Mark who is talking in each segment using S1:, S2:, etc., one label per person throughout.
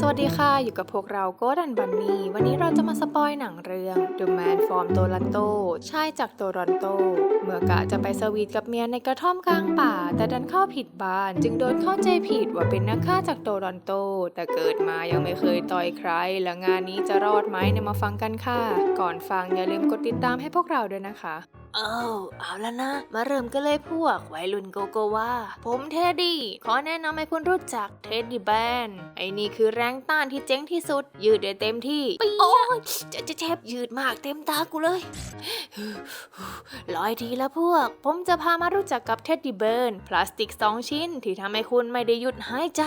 S1: สวัสดีค่ะ อยู่กับพวกเราโกดันบันนี่วันนี้เราจะมาสปอยหนังเรื่อง The Man from Toronto ชายจากโตรอนโต เมื่อกะจะไปสวีทกับเมียในกระท่อมกลางป่า แต่ดันเข้าผิดบ้าน จึงโดนเข้าใจผิดว่าเป็นนักฆ่าจากโตรอนโต แต่เกิดมายังไม่เคยต่อยใคร แล้งานนี้จะรอดไหมเนี่ยมาฟังกันค่ะ ก่อนฟังอย่าลืมกดติดตามให้พวกเราด้วยนะคะ
S2: เอ้าเอาแล้วนะ มาเริ่มกันเลยพวกวัยรุ่นโกโกวาผมเทดดี้ ขอแนะนำให้คุณรู้จักเท็ดดี้แบนไอ้นี่คือแรงต้านที่เจ๋งที่สุด ยืดได้เต็มที่โอ้ยจะจะเจ็บยืดมากเต็มตากูเลยร้อยทีละพวก ผมจะพามารู้จักกับเท็ดดี้เบิร์นพลาสติกสองชิ้นที่ทำให้คุณไม่ได้หยุดหายใจ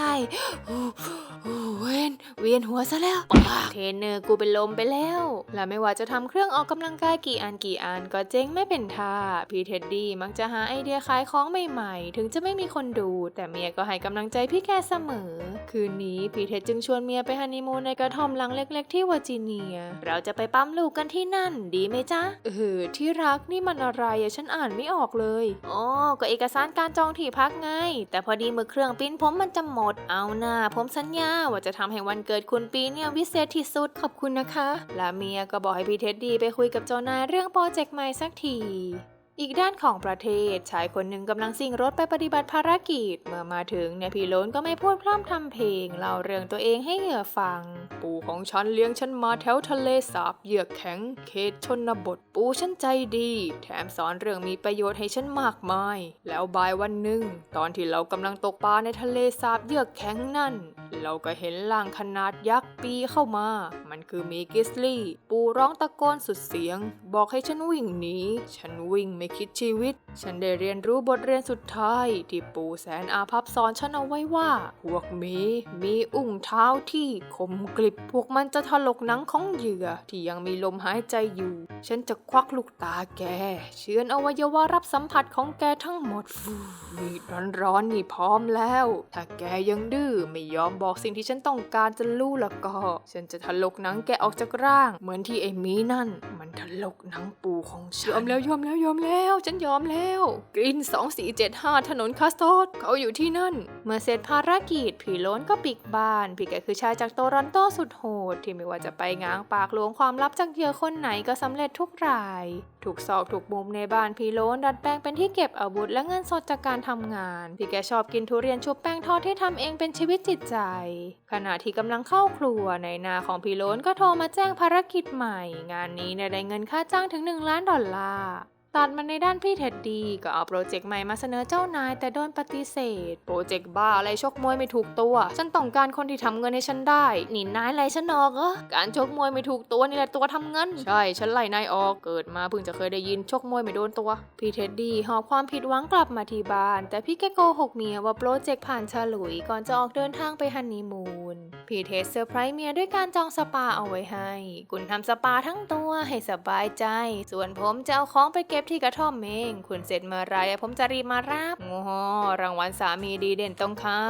S2: เวียนเวียนหัวซะแล้วปากเทรนเนอร์กูเป็นลมไปแล้ว
S1: และไม่ว่าจะทำเครื่องออกกำลังกายกี่อันกี่อันก็เจ๊งไม่เป็นท่า พี่เท็ดดี้มักจะหาไอเดียขายของใหม่ๆ ถึงจะไม่มีคนดู แต่เมียก็ให้กำลังใจพี่แกเสมอ คืนนี้พี่เท็ดจึงชวนเมียไปฮันนีมูนในกระท่อมหลังเล็ก ๆ ที่เวอร์จิเนีย
S2: เราจะไปปั๊มลูกกันที่นั่น ดีไหมจ๊ะ
S1: เออ ที่รักนี่มันอะไรอะฉันอ่านไม่ออกเลย
S2: อ๋อก็เอกสารการจองที่พักไง แต่พอดีมือเครื่องปริ้นผมมันจะหมด เอาหน้าผมสัญญาว่าจะทำให้วันเกิดคุณปีเนี่ยวิเศษที่สุด
S1: ขอบคุณนะคะ และเมียก็บอกให้พี่เท็ดดี้ไปคุยกับเจ้านายเรื่องโปรเจกต์ใหม่สักที以 อีกด้านของประเทศชายคนหนึ่งกำลังซิ่งรถไปปฏิบัติภารกิจ เมื่อมาถึงเนี่ยพี่โลนก็ไม่พูดพร่ำทำเพลงเล่าเรื่องตัวเองให้เหยื่อฟัง ปู่ของฉันเลี้ยงฉันมาแถวทะเลสาบเหยือกแข็งเขตชนบท ปู่ฉันใจดี แถมสอนเรื่องมีประโยชน์ให้ฉันมากมาย แล้วบ่ายวันหนึ่งตอนที่เรากำลังตกปลาในทะเลสาบเหยือกแข็งนั่น เราก็เห็นล่างขนาดยักษ์ปีเข้ามา มันคือมีกิสลี่ ปู่ร้องตะโกนสุดเสียง บอกให้ฉันวิ่งหนีฉันวิ่งไม่คิดชีวิต ฉันได้เรียนรู้บทเรียนสุดท้าย ที่ปู่แสนอาภัพสอนฉันเอาไว้ว่า พวกมีมีอุ้งเท้าที่คมกริบ พวกมันจะถลกหนังของเหยื่อที่ยังมีลมหายใจอยู่ ฉันจะควักลูกตาแก เชื้อนอวัยวะรับสัมผัสของแกทั้งหมดฟูมีร้อนๆนี่พร้อมแล้ว ถ้าแกยังดื้อไม่ยอมบอกสิ่งที่ฉันต้องการจะรู้ล้วก็ ฉันจะถลกหนังแกออกจากร่าง เหมือนที่ไอ้มีนั่น มันถลกหนังปูของฉันยอมแล้วยอมแล้วยอมแล้วฉันยอมแล้วกรีน2475 ถนนคาสโตดเขาอยู่ที่นั่น เมื่อเสร็จภารกิจ ผีโล้นก็ปิกบ้านพี่แกคือชายจากโตรอนโตสุดโหด ที่ไม่ว่าจะไปง้างปากล้วงความลับจากเหยื่อคนไหนก็สำเร็จทุกราย ถูกซอกถูกมุมในบ้านพีโล้นดัดแปลงเป็นที่เก็บอาวุธและเงินสดจากการทำงานพี่แกชอบกินทุเรียนชุบแป้งทอดที่ทำเองเป็นชีวิตจิตใจ ขณะที่กำลังเข้าครัวในนาของพีโล้นก็โทรมาแจ้งภารกิจใหม่ งานนี้ได้เงินค่าจ้างถึง 1 ล้านดอลลาร์ ตัดมาในด้านพี่เท็ดดี้ก็เอาโปรเจกต์ใหม่มาเสนอเจ้านายแต่โดนปฏิเสธ โปรเจกต์บ้าอะไรชกมวยไม่ถูกตัว ฉันต้องการคนที่ทำเงินให้ฉันได้
S2: นี่นายไรฉันออกเหรอ
S1: การชกมวยไม่ถูกตัวนี่แหละตัวทำเงิน ใช่ ฉันไล่นายออกเกิดมาเพิ่งจะเคยได้ยินชกมวยไม่โดนตัว พี่เท็ดดี้หอบความผิดหวังกลับมาที่บ้าน แต่พี่แกโกหกเมียว่าโปรเจกต์ผ่านฉลุยก่อนจะออกเดินทางไปฮันนีมูน พี่เทสเซอร์ไพรส์เมียด้วยการจองสปาเอาไว้ให้ คุณทำสปาทั้งตัวให้สบายใจ ส่วนผมจะเอาของไปเก็บที่กระท่อมเอง คุณเสร็จเมื่อไรผมจะรีบมารับโอ้โหรางวัลสามีดีเด่นต้องเข้า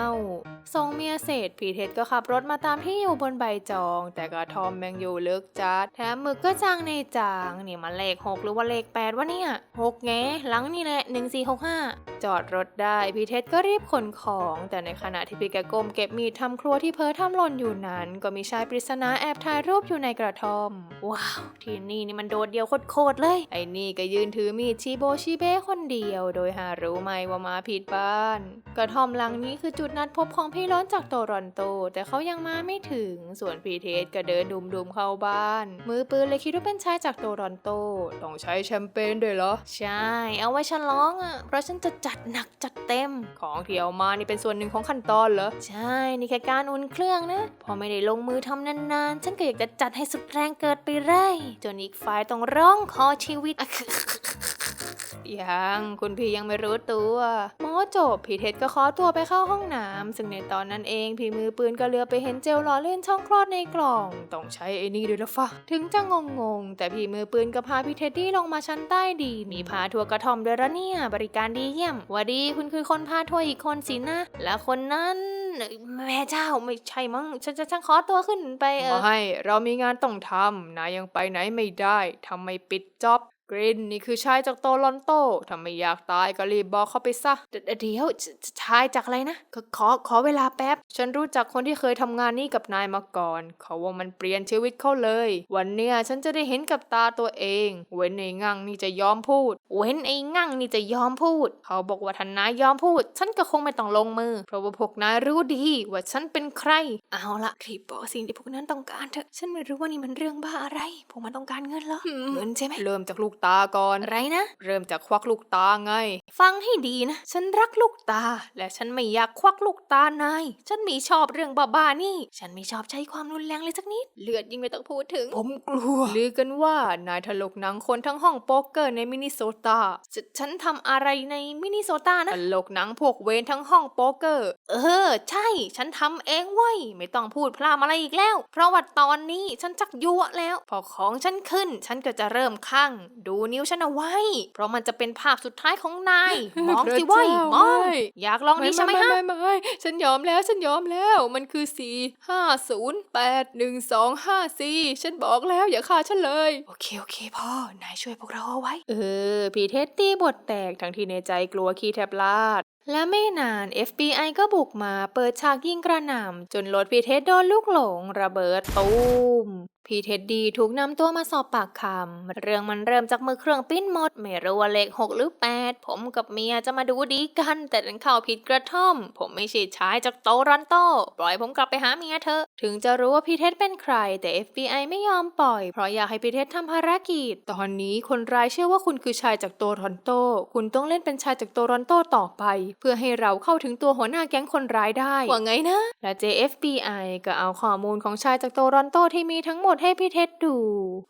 S1: ส่งเมียเสร็จพีเทสก็ขับรถมาตามที่อยู่บนใบจอง แต่กระท่อมแมงอยู่ลึกจัดแถมหมึกก็จางในจางนี่มันเลขหกหรือว่าเลขแปดวะเนี่ยหกแงหลังนี่แหละหนึ่งสี่หกห้าจอดรถได้พีเทสก็รีบขนของ แต่ในขณะที่พี่แกก้มเก็บมีดทำครัวที่เพอทำหล่นอยู่นั้น ก็มีชายปริศนาแอบถ่ายรูปอยู่ในกระท่อม ว้าว ที่นี่นี่มันโดดเดียวโคตรเลย ไอ้นี่ก็ยืนถือมีดชีโบชีเบ้คนเดียว โดยหารู้ไหมว่ามาผิดบ้าน กระท่อมหลังนี้คือจุดนัดพบของพี่ร้อนจากโตรอนโต แต่เขายังมาไม่ถึง ส่วนพีเทสก็เดินดุมๆเข้าบ้าน มือปืนเลยคิดว่าเป็นชายจากโตรอนโต ต้องใช้แชมเปญด้วยเหรอ
S2: ใช่ เอาไว้ฉลองอะ เพราะฉันจะจัดหนักจัดเต็ม
S1: ของที่เอามานี่เป็นส่วนหนึ่งของขั้นตอนเหรอ
S2: ใช่ นี่แค่การอุ่นเครื่องนะ พอไม่ได้ลงมือทำนานๆ ฉันก็อยากจะจัดให้สุดแรงเกิดไปเรื่อยจนอีกฝ่ายต้องร้องขอชีวิต
S1: ยังคุณพี่ยังไม่รู้ตัวหมอจบพี่เท็ดก็ขอตัวไปเข้าห้องน้ำซึ่งในตอนนั้นเองพี่มือปืนก็เลือไปเห็นเจลล้อเล่นช่องคลอดในกล่อง ต้องใช้ไอ้นี่ด้วยละฟะถึงจะงงงๆแต่พี่มือปืนก็พาพี่เท็ดดี้ลงมาชั้นใต้ดีมีพาทัวร์กระทอมด้วยละเนี่ย บริการดีเยี่ยมวัดดีคุณคือคนพาทัวร์อีกคนสินะ และคนนั้น
S2: แม่เจ้าไม่ใช่มั้งฉันจะฉันขอตัวขึ้นไปเออ
S1: ไม่เรามีงานต้องทำนายยังไปไหนไม่ได้ทำไมปิดจ็อบ กรินนี่คือชายจากโตลอนโตถ้าไม่อยากตายก็รีบบอกเขาไปซะ
S2: เดเดี๋ยวชชายจากอะไรนะขอขอขอเวลาแป๊บ
S1: ฉันรู้จักคนที่เคยทำงานนี้กับนายมาก่อน เขาว่ามันเปลี่ยนชีวิตเขาเลย วันเนี้ยฉันจะได้เห็นกับตาตัวเอง เว้นในงั่งนี่จะยอมพูด
S2: เว้นไอ้งั่งนี่จะยอมพูด
S1: เขาบอกว่าถ้านายยอมพูด ฉันก็คงไม่ต้องลงมือ เพราะว่าพวกนายรู้ดีว่าฉันเป็นใคร
S2: เอาละรีบบอกสิ่งที่พวกนั้นต้องการเถอะ ฉันไม่รู้ว่านี่มันเรื่องบ้าอะไร พวกมันต้องการเงินเหรอ เงินใช่ไหม
S1: เริ่มจากลูกตาก่อน
S2: อะไรนะ
S1: เริ่มจากควักลูกตาไง
S2: ฟังให้ดีนะ ฉันรักลูกตา และฉันไม่อยากควักลูกตานาย ฉันไม่ชอบเรื่องบ้าๆนี่ ฉันไม่ชอบใช้ความรุนแรงเลยสักนิด เลือดยิ่งไม่ต้องพูดถึง
S1: ผมกลัว ลือกันว่านายถลกหนังคนทั้งห้องโป๊กเกอร์ในมินนิโซตา
S2: ฉฉันทำอะไรในมินนิโซตา
S1: ถ
S2: นะ
S1: ลกหนังพวกเวนทั้งห้องโป๊กเกอร์
S2: เออ ใช่ ฉันทำเองเว้ย ไม่ต้องพูดพลามอะไรอีกแล้ว เพราะว่าตอนนี้ฉันจักยั่วแล้ว พอของฉันขึ้น ฉันก็จะเริ่มข้างดูนิ้วฉันเอาไว้ เพราะมันจะเป็นภาพสุดท้ายของนาย มองสิเว้ย
S1: พระเจ้าม
S2: อง
S1: ไม่
S2: อยากลองดีใช่ไหมฮะ
S1: ไม่ไม่ไม่ฉันยอมแล้วฉันยอมแล้ว มันคือสี่ห้าศูนย์แปดหนึ่งสองห้าสี่ฉันบอกแล้วอย่าฆ่าฉันเลย
S2: โอเคโอเคพ่อนายช่วยพวกเราเอาไว้
S1: เออ พี่เท็ดตี้บทแตกทั้งที่ในใจกลัวขี้แทบลาดและไม่นาน FBI ก็บุกมาเปิดฉากยิงกระหน่ำจนรถพีเท็ดโดนลูกหลง ระเบิดตูมพีเท็ดดีถูกนำตัวมาสอบปากคำเรื่องมันเริ่มจากมือเครื่องปิ้นหมด ไม่รู้ว่าเลขหกหรือแปดผมกับเมียจะมาดูดีกัน แต่ดันเข้าผิดกระท่อม ผมไม่ใช่ชายจากโตรอนโตปล่อยผมกลับไปหาเมียเถอะ ถึงจะรู้ว่าพีเท็ดเป็นใคร แต่ FBI ไม่ยอมปล่อย เพราะอยากให้พีเท็ดทำภารกิจ ตอนนี้คนร้ายเชื่อว่าคุณคือชายจากโตรอนโต คุณต้องเล่นเป็นชายจากโตรอนโตต่อไปเพื่อให้เราเข้าถึงตัวหัวหน้าแก๊งคนร้ายได้
S2: ว่าไงนะ
S1: และ JFBI ก็เอาข้อมูลของชายจากโตรอนโตที่มีทั้งหมดให้พี่เท็ดดู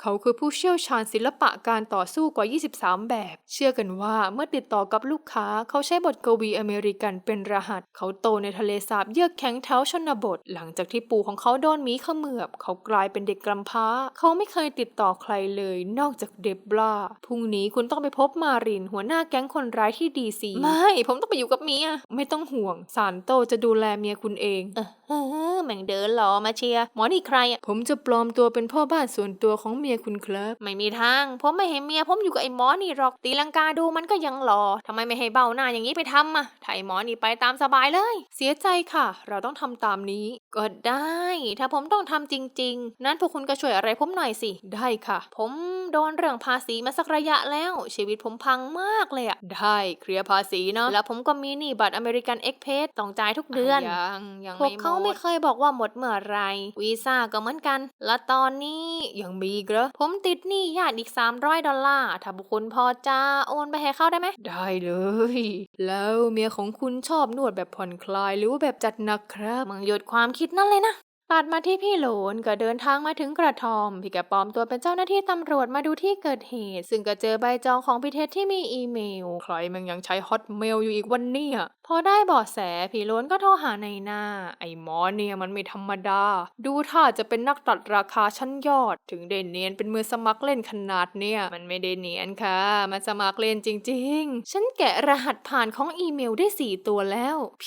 S1: เขาคือผู้เชี่ยวชาญศิลปะการต่อสู้กว่า 23 แบบ เชื่อกันว่าเมื่อติดต่อกับลูกค้าเขาใช้บทกวีอเมริกันเป็นรหัส เขาโตในทะเลสาบเยือกแข็งแถวชนบท หลังจากที่ปู่ของเขาโดนหมีเขมือบ เขากลายเป็นเด็กกำพร้า เขาไม่เคยติดต่อใครเลย นอกจากเดบราพรุ่งนี้คุณต้องไปพบมารินหัวหน้าแก๊งคนร้ายที่ดีซี
S2: ไม่ ผมต้องไปอยู่กับเมีย
S1: ไม่ต้องห่วงซานโตจะดูแลเมียคุณเอง
S2: เออเออแม่งเดินรอมาเชียร์หมอนี่ใครอะ
S1: ผมจะปลอมตัวเป็นพ่อบ้านส่วนตัวของเมียคุณครับ
S2: ไม่มีทางผมไม่ให้เมียผมอยู่กับไอ้หมอนี่หรอกตีลังกาดูมันก็ยังรอทำไมไม่ให้เบ้าหน้าอย่างนี้ไปทำอะถ้าไอ้หมอนี่ไปตามสบายเลย
S1: เสียใจค่ะ เราต้องทำตามนี้
S2: ก็ได้ ถ้าผมต้องทำจริง ๆ นั้นพวกคุณก็ช่วยอะไรผมหน่อยสิ
S1: ได้ค่ะ
S2: ผมโดนเรื่องภาษีมาสักระยะแล้ว ชีวิตผมพังมากเลยอะ
S1: ได้เคลียร์ภาษีเนาะ
S2: แล้วผมก็มีหนี้บัตรอเมริกันเอ็กเพสต้องจ่ายทุกเดือน
S1: ยังยัง
S2: พวก
S1: ไม่
S2: เขา
S1: หม
S2: ไม่
S1: ด
S2: เคยบอกว่าหมดเมื่อไหรวีซ่าก็เหมือนกัน และตอนนี้
S1: ยังมีอีกเหรอ
S2: ผมติดหนี้ญาติอีก 300 ดอลลาร์ถ้าบุคคลพอจะโอนไปให้เขาได้ไหม
S1: ได้เลย แล้วเมียของคุณชอบนวดแบบผ่อนคลายหรือว่าแบบจัดหนักครับ
S2: มึงหยุดความคิดนั่นเลยนะ
S1: ตัดมาที่พี่โหลนก็เดินทางมาถึงกระทอมพี่แกปลอมตัวเป็นเจ้าหน้าที่ตำรวจมาดูที่เกิดเหตุ ซึ่งก็เจอใบจองของพี่เทศที่มีอีเมล ใครมันยังใช้ฮอตเมลอยู่อีกวันเนี่ยพอได้เบาะแสพี่โหลนก็โทรหาในหน้า ไอ้หมอเนี่ยมันไม่ธรรมดา ดูท่าจะเป็นนักตัดราคาชั้นยอด ถึงได้เนียนเป็นมือสมัครเล่นขนาดเนี่ย มันไม่ได้เนียนค่ะ มันสมัครเล่นจริง ๆ ฉันแกะรหัสผ่านของอีเมลได้สี่ตัวแล้ว P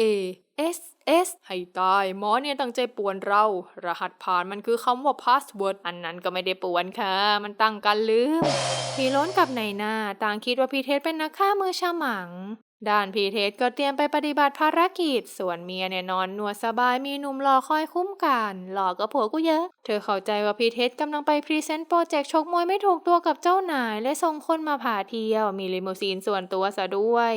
S1: A S S ให้ตายหมอเนี่ยตั้งใจป่วนเรา รหัสผ่านมันคือคำว่า password อันนั้นก็ไม่ได้ป่วนค่ะ มันตั้งกันลืม พี่ล้นกับนายหน้าต่างคิดว่าพี่เทสเป็นนักฆ่ามือฉมัง ด้านพีเทสก็เตรียมไปปฏิบัติภารกิจ ส่วนเมียเนี่ยนอนนวดสบายมีหนุ่มรอคอยคุ้มกันหล่อก็ผัวกูเยอะ เธอเข้าใจว่าพีเทสกำลังไปพรีเซนต์โปรเจกต์ชกมวยไม่ถูกตัวกับเจ้านาย และส่งคนมาผ่าเที่ยว มีลิมูซีนส่วนตัวซะด้วย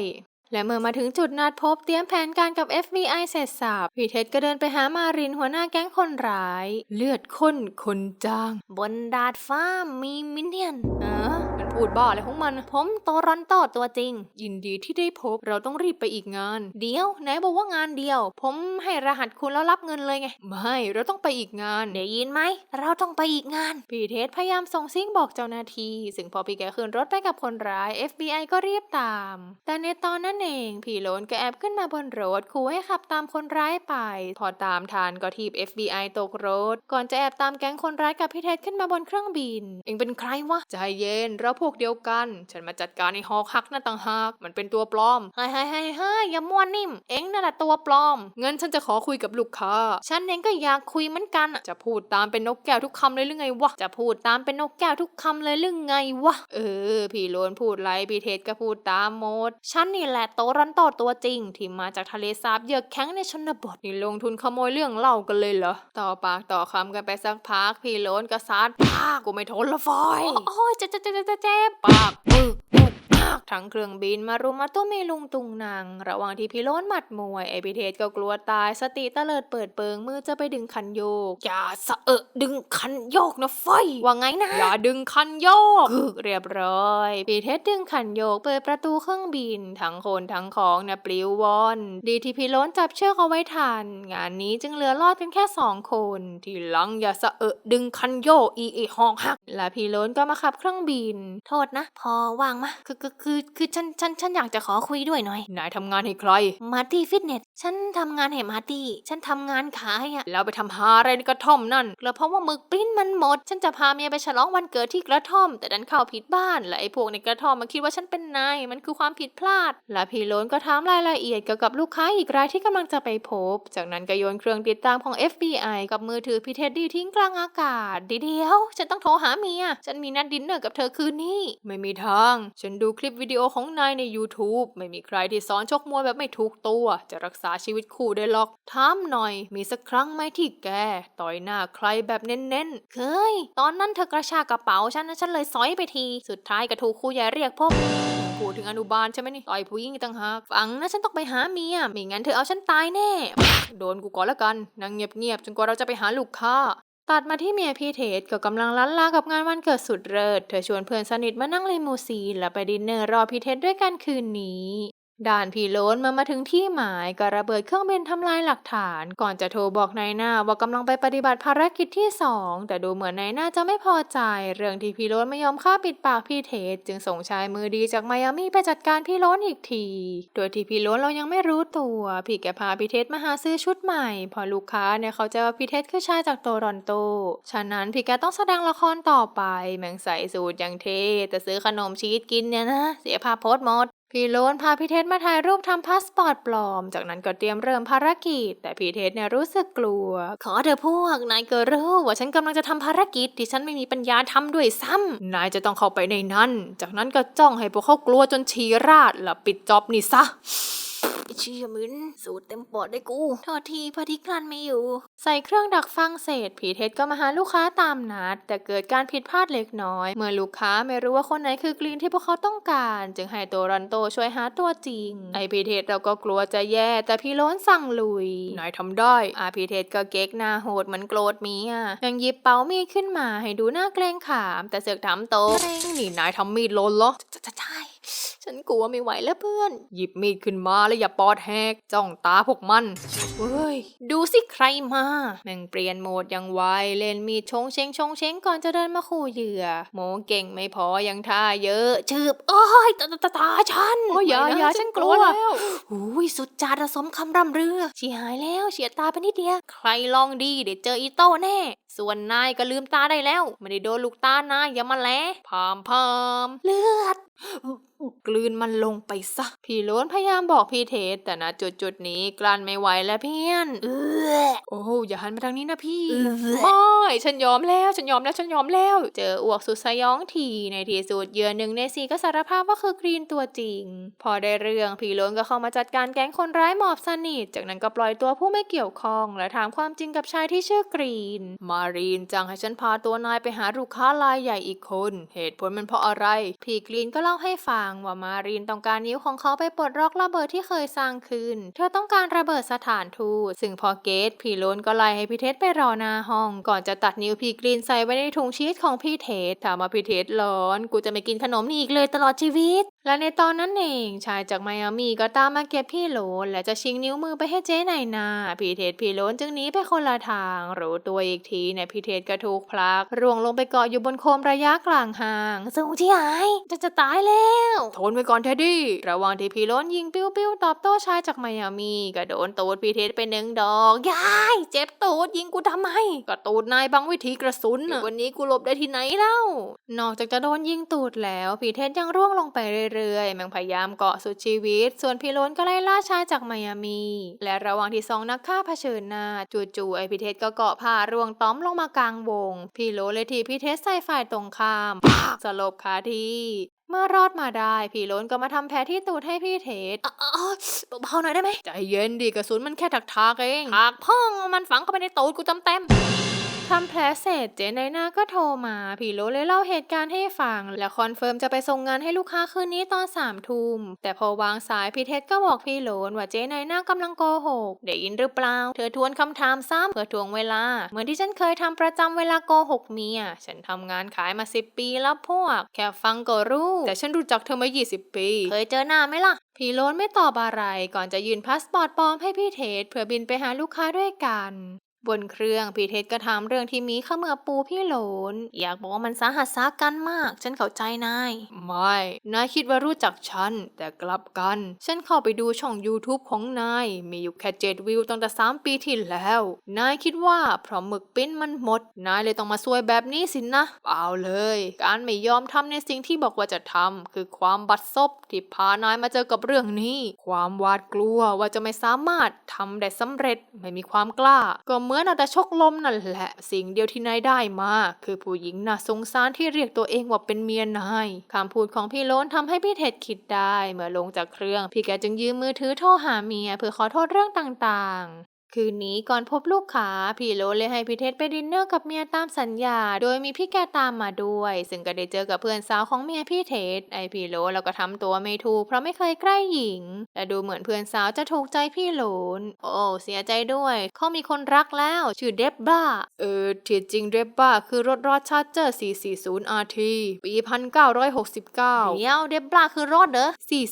S1: และเมื่อมาถึงจุดนัดพบเตรียมแผนการกับ FBI เสร็จสับพีเท็ดก็เดินไปหามารินหัวหน้าแก๊งคนร้าย เลือดข้นคนจาง
S2: บนดาดฟ้ามีมินเนี่ยน
S1: เออ มันพูดบ้าอะไรของมัน
S2: ผมโตรอนโตตัวจริง
S1: ยินดีที่ได้พบ เราต้องรีบไปอีกงาน
S2: เดี๋ยวไหนบอกว่างานเดียว ผมให้รหัสคุณแล้วรับเงินเลยไง
S1: ไม่ เราต้องไปอีกงาน
S2: ได้ยินไหม เราต้องไปอีกงาน
S1: พี่เทสพยายามส่งซิงบอกเจ้าหน้าที่ ซึ่งพอพี่แกขึ้นรถไปกับคนร้าย FBI ก็รีบตาม แต่ในตอนนั้นเอง พี่โลนก็แอบขึ้นมาบนรถขู่ให้ขับตามคนร้ายไป พอตามทันก็ทีบ FBI ตกรถ ก่อนจะแอบตามแก๊งคนร้ายกับพี่เทสขึ้นมาบนเครื่องบิน เองเป็นใครวะ ใจเย็นรเราพวกเดียวกัน ฉันมาจัดการไอ้ฮอกฮักนั่นต่างหาก มันเป็นตัวปลอม
S2: เฮ้ยเฮ้ยเฮ้ยเฮ้ยอย่าม่วนนิ่ม เอ็งนั่นแหละตัวปลอม
S1: เงินฉันจะขอคุยกับลูกค้า
S2: ฉันเองก็อยากคุยเหมือนกันอะ
S1: จะพูดตามเป็นนกแก้วทุกคำเลยหรือไงวะ
S2: จะพูดตามเป็นนกแก้วทุกคำเลยหรือไงวะ
S1: เออ พี่โลนพูดไรพี่เทศก็พูดตามหมด
S2: ฉันนี่แหละโตรันโตตัวจริง ที่มาจากทะเลสาบเยือกแข็งในชนบท
S1: นี่ลงทุนขโมยเรื่องเล่ากันเลยเหรอ ต่อปากต่อคำกันไปสักพัก พี่โลนก็ซัดปากกูไม่ทนละฟอย
S2: โอ้ยเจ็บเจ็บเจ็บเจ็บเจ็
S1: ทั้งเครื่องบินมารุมมาตุ้มเมลุงตุงนาง ระหว่างที่พี่โลนหมัดมวยไอพี่เทศก็กลัวตายสติตะเลิดเปิดเปิงมือจะไปดึงคันโยก
S2: อย่าสะเอะดึงคันโยกนะไฟว่าไงนะ
S1: อย่าดึงคันโยกกึกเรียบร้อยพี่เทศดึงคันโยกเปิดประตูเครื่องบิน ทั้งคนทั้งของนะปลิววอน ดีที่พี่โล้นจับเชือกเอาไว้ทัน งานนี้จึงเหลือรอดกันแค่สองคน ทีหลังอย่าสะเอะดึงคันโยกอีอีหองหักและพี่โล้นก็มาขับเครื่องบิน
S2: โทษนะ พอว่างมาคือคือคือคือฉันฉันฉันอยากจะขอคุยด้วยหน่อย
S1: นายทำงานให้ใคร
S2: มาร์ตี้ฟิตเนส ฉันทำงานให้มาร์ตี้ ฉันทำงานขายอะ
S1: แล้วไปทำหาอะไรในกระท่อมนั่น
S2: แล้วเพราะว่าหมึกปริ้นมันหมด ฉันจะพาเมียไปฉลองวันเกิดที่กระท่อม แต่ดันเข้าผิดบ้านและไอ้พวกในกระท่อมมันคิดว่าฉันเป็นนาย มันคือความผิดพลาด
S1: และพี่โล้นก็ถามรายละเอียดเกี่ยวกับลูกค้าอีกรายที่กำลังจะไปพบ จากนั้นก็โยนเครื่องติดตามของ FBI กับมือถือพี่เท็ดดี้ทิ้งกลางอากาศ
S2: เดี๋ยวฉันต้องโทรหาเมีย ฉันมีนัดดินเนอร์กับเธอคืนนี้
S1: ไม่มีทาง ฉันดูคลิปวิดีโอของนายใน YouTube ไม่มีใครที่สอนชกมวยแบบไม่ถูกตัว จะรักษาชีวิตคู่ได้หรอก ถามหน่อย มีสักครั้งไหมที่แก ต่อยหน้าใครแบบเน้นๆ
S2: เคย ตอนนั้นเธอกระชากกระเป๋าฉันนะฉันเลยซอยไปที สุดท้ายก็ถูกครูใหญ่เรียกพบ
S1: พูดถึงอนุบาลใช่ไหมนี่ต่อยผู้หญิงต่างหาก
S2: ฟังนะฉันต้องไปหาเมียไม่งั้นเธอเอาฉันตายแน่
S1: โดนกูก่อนละกันนั่งเงียบๆจนกว่าเราจะไปหาลูกค้า ตัดมาที่เมียพี่เทสก็กำลังลันลากับงานวันเกิดสุดเลิศเธอชวนเพื่อนสนิทมานั่งลิมูซีนและไปดินเนอร์รอพี่เทสด้วยกันคืนนี้ ด่านพีโล้นเมื่อมาถึงที่หมายก็ระเบิดเครื่องบินทำลายหลักฐาน ก่อนจะโทรบอกนายหน้าว่ากำลังไปปฏิบัติภารกิจที่สองแต่ดูเหมือนนายหน้าจะไม่พอใจ เรื่องที่พีโล้นไม่ยอมฆ่าปิดปากพี่เทศจึงส่งชายมือดีจากไมอามี่ไปจัดการพี่โล้นอีกที โดยที่พี่โล้นเรายังไม่รู้ตัวพี่แกพาพี่เทศมาหาซื้อชุดใหม่ พอลูกค้าเนี่ยเขาใจะว่าพี่เทศคือชายจากโตรอนโต ฉะนั้นพี่แกต้องแสดงละครต่อไปแมงใส่สูตรอย่างเทแต่ซื้อขนมชีสกินเนี่ยนะเสียภาพโพสหมด พี่โลนพาพี่เทสมาถ่ายรูปทำพาสปอร์ตปลอม จากนั้นก็เตรียมเริ่มภารกิจ แต่พี่เทสเนี่ยรู้สึกกลัว
S2: ขอเธอพวกนายเก็รู้ว่าฉันกำลังจะทำภารกิจที่ฉันไม่มีปัญญาทำด้วยซ้ำ
S1: นายจะต้องเข้าไปในนั้น จากนั้นก็จ้องให้พวกเขากลัวจนชีราดแล้วปิดจ็อบนี่ซะ
S2: เชี่ยมึนสูดเต็มปอดได้กูโทษทีพอดีกลั้นไม่อยู่
S1: ใส่เครื่องดักฟังเสร็จผีเทศก็มาหาลูกค้าตามนัด แต่เกิดการผิดพลาดเล็กน้อย เมื่อลูกค้าไม่รู้ว่าคนไหนคือกรีนที่พวกเขาต้องการ จึงให้ตัวรันโตช่วยหาตัวจริง ไอพีเทศเราก็กลัวจะแย่ แต่พี่โล้นสั่งลุยนายทำได้อาพีเทศก็เก๊กหน้าโหดเหมือนโกรธเมียยังหยิบเป๋ามีดขึ้นมาให้ดูหน้าเกรงขาม แต่เสือกถามโตเร่งนี่นายทำมีดหล่นเหรอ
S2: จะจะใช่ ฉันกลัวไม่ไหวแล้วเพื่อน
S1: หยิบมีดขึ้นมาแล้วอย่าปอดแหกจ้องตาพวกมันเฮ้ย
S2: ดูสิใครมา
S1: แม่งเปลี่ยนโหมดอย่างไวเล่นมีดชงเชงชงเชงก่อนจะเดินมาขู่เหยื่อโมเก่งไม่พอยังท่าเยอะ
S2: ชืบโอ้ยตาตาตาตาฉัน
S1: โอ้ยอย่า
S2: ไม่นะ
S1: อย่าฉันกลัว
S2: แล้วอุ้ยสุดจาระสมคำร่ำเรือชีหายแล้วเฉียดตาไปนิดเดียวใครลองดีเดี๋ยวเจออีโต้แน่ ส่วนนายก็ลืมตาได้แล้ว ไม่ได้โดนลูกตานายอย่ามาแลพามพามเลือด
S1: กลืนมันลงไปซะ พี่โล้นพยายามบอกพี่เทสแต่ณจุดจุดๆนี้กลั้นไม่ไหวแล้วเพี้ยน
S2: เออ
S1: โอ้โหอย่าหันมาทางนี้นะพี่
S2: เออ
S1: ไม่ฉันยอมแล้วฉันยอมแล้วฉันยอมแล้ว เจออวกสุดสยองทีในที่สุดเหยื่อหนึ่งในสี่ก็สารภาพว่าคือกรีนตัวจริง พอได้เรื่องพี่โล้นก็เข้ามาจัดการแก๊งคนร้ายหมอบสนิท จากนั้นก็ปล่อยตัวผู้ไม่เกี่ยวข้อง และถามความจริงกับชายที่ชื่อกรีนมาารีนจังให้ฉันพาตัวนายไปหาลูกค้ารายใหญ่อีกคน เหตุผลมันเพราะอะไร พีกรีนก็เล่าให้ฟังว่ามารีนต้องการนิ้วของเขาไปปลดล็อกระเบิดที่เคยสร้างขึ้น เธอต้องการระเบิดสถานทูตซึ่งพอเกตพีโล้นก็ไล่ให้พีเทสไปรอหน้าห้อง ก่อนจะตัดนิ้วพีกรีนใส่ไว้ในถุงชีสของพีเทสถามว่าพีเทสร้อน กูจะไม่กินขนมนี่อีกเลยตลอดชีวิต และในตอนนั้นเองชายจากไมอามีก็ตามมาเก็บพี่โหลน และจะชิงนิ้วมือไปให้เจ๊ไนนาพี่เทศพี่โหลนจึงหนีไปคนละทางรู้ตัวอีกทีเนี่ยพี่เทศก็ถูกพลักร่วงลงไปเกาะอยู่บนโคมระยะกลางห่าง
S2: สูงที่หายจะจะตายแล้ว
S1: ทนไว้ก่อนเท็ดดี้ระหว่างที่พี่โหลนยิงปิ้วปิ้วๆตอบโต้ชายจากไมอามีก็โดนตูดพี่เทศไปหนึ่งดอก
S2: ยายเจ็บตูดยิงกูทำไม
S1: ก็ตูดนายบังวิธีกระสุนน่ะวันนี้กูหลบได้ที่ไหนเล่านอกจากจะโดนยิงตูดแล้วพี่เทศยังร่วงลงไปเรื่อยๆมันพยายามเกาะสุดชีวิต ส่วนพี่โล้นก็ไล่ล่าชายจากไมอามี และระหว่างที่สองนักฆ่าเผชิญหน้าจู่ๆไอพี่เทศก็เกาะผ้าร่วงต้อมลงมากลางวง พี่โล้นเลยทีพี่เทศใส่ฝ่ายตรงข้ามปากสลบคาที่เมื่อรอดมาได้พี่โล้นก็มาทำแผลที่ตูดให้พี่เทศ
S2: อ๋อเบาๆหน่อยได้ไหม
S1: ใจเย็นดิกระสุนมันแค่ถักๆเอง
S2: หากพ่องมันฝังเข้าไปในตูดกูเต็มเต็ม
S1: ทำแผลเสร็จเจไนนาก็โทรมาพี่โลเลยเล่าเหตุการณ์ให้ฟัง และคอนเฟิร์มจะไปส่งงานให้ลูกค้าคืนนี้ตอนสามทุ่มแต่พอวางสายพี่เท็ดก็บอกพี่โลนว่าเจไนนากำลังโกหกได้ยินหรือเปล่า เธอทวนคำถามซ้ำเพื่อทวงเวลา เหมือนที่ฉันเคยทำประจำเวลาโกหกเมีย ฉันทำงานขายมาสิบปีแล้วพวก แค่ฟังก็รู้ แต่ฉันรู้จักเธอมา 20 ปี
S2: เคยเจอหน้าไหมล่ะ
S1: พี่โลนไม่ตอบอะไรก่อนจะยื่นพาสปอร์ตปลอมให้พี่เทสเพื่อบินไปหาลูกค้าด้วยกัน บนเครื่องพี่เทสก็ถามเรื่องที่มีเขมือปูพี่โหลน
S2: อยากบอกว่ามันสาหัสสากันมาก ฉันเข้าใจนาย
S1: ไม่ นายคิดว่ารู้จักฉัน แต่กลับกัน ฉันเข้าไปดูช่อง YouTube ของนาย มีอยู่แค่เจ็ดวิวตั้งแต่สามปีที่แล้ว นายคิดว่าเพราะหมึกปิ้นมันหมด นายเลยต้องมาซวยแบบนี้สินะเปล่าเลย การไม่ยอมทำในสิ่งที่บอกว่าจะทำคือความบัดซบที่พานายมาเจอกับเรื่องนี้ ความหวาดกลัวว่าจะไม่สามารถทำได้สำเร็จไม่มีความกล้าก็เหมือนเอาแต่ชกลมนั่นแหละ สิ่งเดียวที่นายได้มา คือผู้หญิงน่าสงสารที่เรียกตัวเองว่าเป็นเมียนายคำพูดของพี่โล้นทำให้พี่เท็ดคิดได้ เมื่อลงจากเครื่อง พี่แกจึงยืมมือถือโทรหาเมียเพื่อขอโทษเรื่องต่างๆ คืนนี้ก่อนพบลูกค้าพี่โลเลยให้พี่เท็ดไปดินเนอร์กับเมียตามสัญญา โดยมีพี่แกตามมาด้วย ซึ่งก็ได้เจอกับเพื่อนสาวของเมียพี่เท็ดไอพี่โลแล้วก็ทำตัวไม่ถูกเพราะไม่เคยใกล้หญิงและดูเหมือนเพื่อนสาวจะถูกใจพี่โลนโอ้เสียใจด้วยเขามีคนรักแล้วชื่อเดบบ้าเออที่จริงเดบบ้าคือรถรอดชาร์เจอร์ 440 RT ปี1969
S2: เดี๋ยวเดบลาคือรอดเด้อ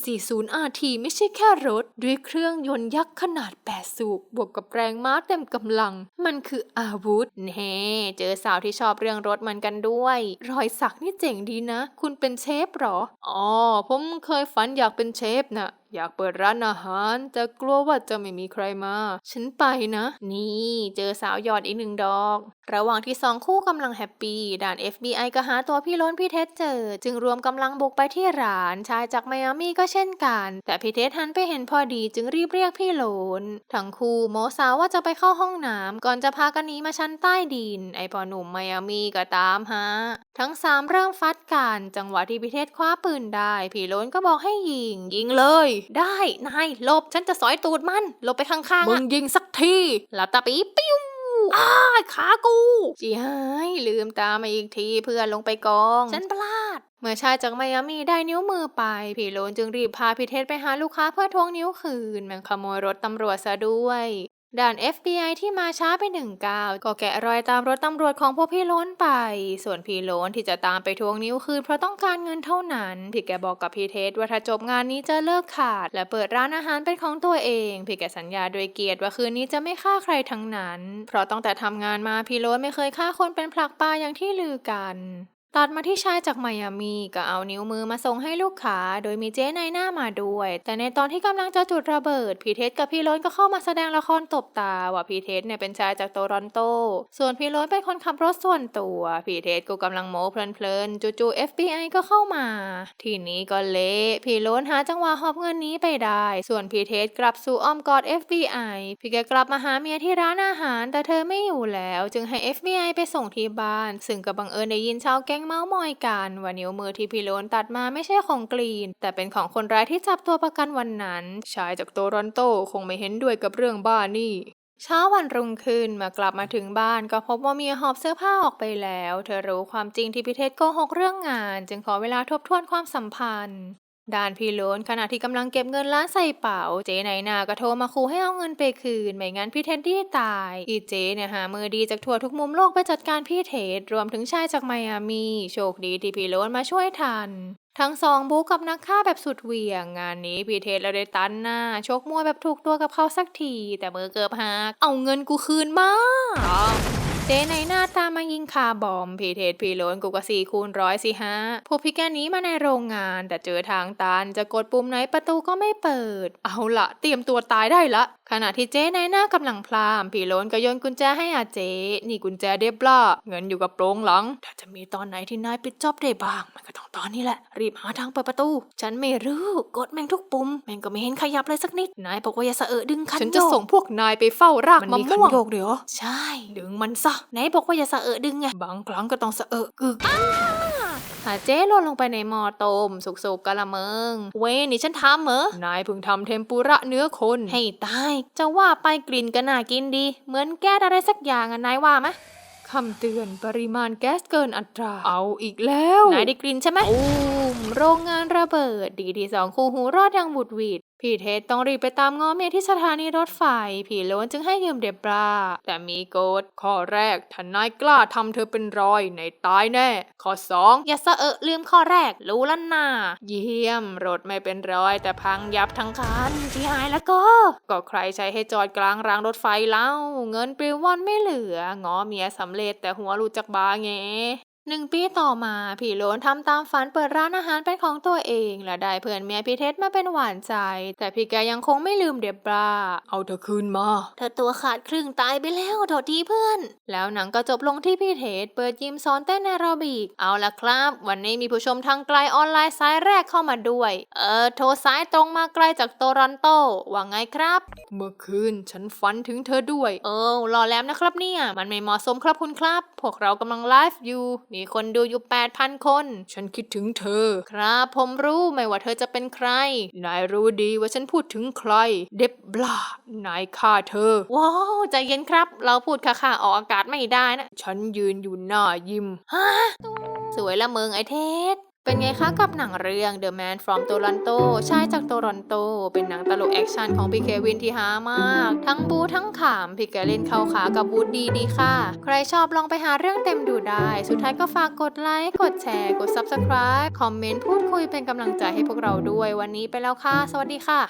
S1: 440 RT ไม่ใช่แค่รถ ด้วยเครื่องยนต์ยักษ์ขนาด 8 สูบบวกกับแรงม้าเต็มกำลัง มันคืออาวุธแน่เจอสาวที่ชอบเรื่องรถมันกันด้วย รอยสักนี่เจ๋งดีนะ คุณเป็นเชฟหรอ อ๋อ ผมเคยฝันอยากเป็นเชฟนะอยากเปิดร้านอาหารแต่กลัวว่าจะไม่มีใครมา ฉันไปนะ นี่ เจอสาวหยอดอีกหนึ่งดอก ระหว่างที่สองคู่กำลังแฮปปี้ด่าน FBI ก็หาตัวพี่ล้นพี่เท็ดเจอ จึงรวมกำลังบุกไปที่ร้านชายจากไมอามี่ก็เช่นกัน แต่พี่เท็ดหันไปเห็นพอดีจึงรีบเรียกพี่โหลนทั้งคู่โมสาวว่าจะไปเข้าห้องน้ำก่อนจะพากันหนีมาชั้นใต้ดิน ไอพอหนุ่มไมอามี่ก็ตามหาทั้งสามเริ่มฟัดกันจังหวะที่พี่เท็ดคว้าปืนได้ พี่โหลนก็บอกให้ยิงยิงเลย
S2: ได้ นายหลบฉันจะสอยตูดมันหลบไปข้างๆ
S1: มึ
S2: อะ
S1: งยิงสักที
S2: หลับตาปีปิ้วอ้ายขากู
S1: จีหายลืมตามาอีกทีเพื่อนลงไปกอง
S2: ฉันพลาด
S1: เมื่อชายจากไมอามีได้นิ้วมือไป พี่โลนจึงรีบพาพี่เทสไปหาลูกค้าเพื่อทวงนิ้วคืน มันขโมยรถตำรวจซะด้วย ด่าน FBI ที่มาช้าไปหนึ่งก้าวก็แกะรอยตามรถตำรวจของพวกพี่โล้นไป ส่วนพี่โล้นที่จะตามไปทวงนิ้วคืนเพราะต้องการเงินเท่านั้น พี่แกบอกกับพี่เทสว่าถ้าจบงานนี้จะเลิกขาด และเปิดร้านอาหารเป็นของตัวเอง พี่แกสัญญาโดยเกียรติว่าคืนนี้จะไม่ฆ่าใครทั้งนั้น เพราะตั้งแต่ทำงานมาพี่โล้นไม่เคยฆ่าคนเป็นผลักปลาอย่างที่ลือกัน ตัดมาที่ชายจากไมอามีก็เอานิ้วมือมาส่งให้ลูกค้า โดยมีเจ๊ในหน้ามาด้วย แต่ในตอนที่กำลังจะจุดระเบิด พีเทสกับพี่ล้นก็เข้ามาแสดงละครตบตา ว่าพีเทสเนี่ยเป็นชายจากโตรอนโต ส่วนพี่ล้นเป็นคนขับรถส่วนตัว พีเทสก็กำลังโม้เพลินๆจู่ๆ FBI ก็เข้ามา ทีนี้ก็เละพี่ล้นหาจังหวะหอบเงินนี้ไปได้ ส่วนพีเทสกลับสู่อ้อมกอด FBI พี่แกกลับมาหาเมียที่ร้านอาหาร แต่เธอไม่อยู่แล้ว จึงให้ FBI ไปส่งที่บ้าน ซึ่งก็บังเอิญได้ยินชาวแก๊งเมาส์มอยกันว่านิ้วมือที่พี่โลนตัดมาไม่ใช่ของกรีน แต่เป็นของคนร้ายที่จับตัวประกันวันนั้น ชายจากโตรอนโตคงไม่เห็นด้วยกับเรื่องบ้านี่เช้าวันรุ่งขึ้นเมื่อกลับมาถึงบ้านก็พบว่าเมียหอบเสื้อผ้าออกไปแล้ว เธอรู้ความจริงที่พิเทศโกหกเรื่องงาน จึงขอเวลาทบทวนความสัมพันธ์ ด้านพี่โลนขณะที่กำลังเก็บเงินล้านใส่เป๋า เจไหนนาก็โทรมาคูให้เอาเงินไปคืน ไม่งั้นพี่เท็ดดี้ตาย อีเจเนี่ยหามือดีจากทั่วทุกมุมโลกไปจัดการพี่เท็ดรวมถึงชายจากไมอามี โชคดีที่พี่โลนมาช่วยทัน ทั้งสองบู๊กับนักฆ่าแบบสุดเหวี่ยง งานนี้พี่เทสเราได้ตันหน้าชกมวยแบบถูกตัวกับเขาสักที แต่มือเกือบหักเอาเงินกูคืนมา เจ๊ในหน้าตามมายิงคาบอม พีเทสพีโลนกูก็สี่คูณร้อยสิฮะพวกพี่แกหนี้มาในโรงงาน แต่เจอทางตันจะกดปุ่มไหนประตูก็ไม่เปิด เอาละเตรียมตัวตายได้ละ ขณะที่เจ๊ในหน้ากำลังพลามพีโลนก็โยนกุญแจให้อาเจ๊นี่กุญแจเดบล่าเงินอยู่กับโปรงหลัง ถ้าจะมีตอนไหนที่นายปิดจอบได้บ้าง มันก็ต้องตอนนี้แหละ รีบหาทางเปิดประตู ฉันไม่รู้กดแม่งทุกปุ่มแม่งก็ไม่เห็นขยับเลยสักนิดนายบอกว่าอย่าสะเอะดึงคัน
S2: ฉันจะ
S1: โยก
S2: ส่งพวกนายไปเฝ้าราก
S1: มัน
S2: มะ
S1: มีคัน
S2: ม่วง
S1: โยกเดี๋ยว
S2: ใช่
S1: ดึงมันซะ
S2: ไหนบอกว่าอย่าสะเอะดึงไง
S1: บางครั้งก็ต้องสะเอะกึกหาเจ๊หล่นลงไปในหม้อต้มสุกๆกะละเมิง
S2: เว้ยนี่ฉันทำเหรอ
S1: นายเพิ่งทำเทมปุระเนื้อคน
S2: ให้ตาย จะว่าไปกลิ่นก็น่ากินดี เหมือนแก้อะไรสักอย่างอะนายว่าไหม
S1: คำเตือนปริมาณแก๊สเกินอัตรา เอาอีกแล้ว
S2: นายได้กลิ่นใช่ไหม
S1: ตูมโรงงานระเบิด ดีที่สองคู่หูรอดอยังบุดหวิด พี่เทสต้องรีบไปตามง้อเมียที่สถานีรถไฟพี่โล้นจึงให้ยืมเดบรา แต่มีโกฎข้อแรกถ้านายกล้าทำเธอเป็นรอยในตายแน่ ข้อสอง
S2: อย่าสะเอะลืมข้อแรกรู้แล้วนา
S1: เยี่ยม รถไม่เป็นรอย แต่พังยับทั้งคัน
S2: ที่หายแล้วก็
S1: ก็ใครใช้ให้จอดกลางรางรถไฟเล่า เงินปลิวว่อนไม่เหลือง้อเมียสำเร็จแต่หัวรู้จักบาแง หนึ่งปีต่อมาพี่โลนทำตามฝันเปิดร้านอาหารเป็นของตัวเอง และได้เพื่อนเมียพี่เทสมาเป็นหวานใจ แต่พี่แกยังคงไม่ลืมเดบราเอาเธอคืนมา
S2: เธอตัวขาดครึ่งตายไปแล้วโทษทีเพื่อน
S1: แล้วหนังก็จบลงที่พี่เทสเปิดยิมสอนเต้นแอโรบิก เอาละครับ วันนี้มีผู้ชมทางไกลออนไลน์สายแรกเข้ามาด้วย
S2: เออโทรสายตรงมาไกลจากโตรอนโตว่าไงครับ
S1: เมื่อคืนฉันฝันถึงเธอด้วย
S2: เออรอแล้วนะครับเนี่ยมันไม่เหมาะสมครับคุณครับ พวกเรากำลังไลฟ์อยู่มีคนดูอยู่ 8,000 คน
S1: ฉันคิดถึงเธอ
S2: ครับผมรู้ไม่ว่าเธอจะเป็นใคร
S1: นายรู้ดีว่าฉันพูดถึงใคร เดบลานายฆ่าเธอ
S2: ว้าวใจเย็นครับ เราพูดค่าๆออกอากาศไม่ได้นะ
S1: ฉันยืนอยู่หน้ายิม
S2: ฮะสวยละเมืองไอเทส
S1: เป็นไงคะกับหนังเรื่อง The Man from Toronto ชายจากโตรอนโต เป็นหนังตลกแอคชั่นของพี่เควินที่ฮามาก ทั้งบูทั้งขำพี่แกเล่นเข้าขากับบูดดีดีค่ะ ใครชอบลองไปหาเรื่องเต็มดูได้ สุดท้ายก็ฝากกดไลค์ กดแชร์ กด Subscribe คอมเมนต์ พูดคุยเป็นกำลังใจให้พวกเราด้วย วันนี้ไปแล้วค่ะ สวัสดีค่ะ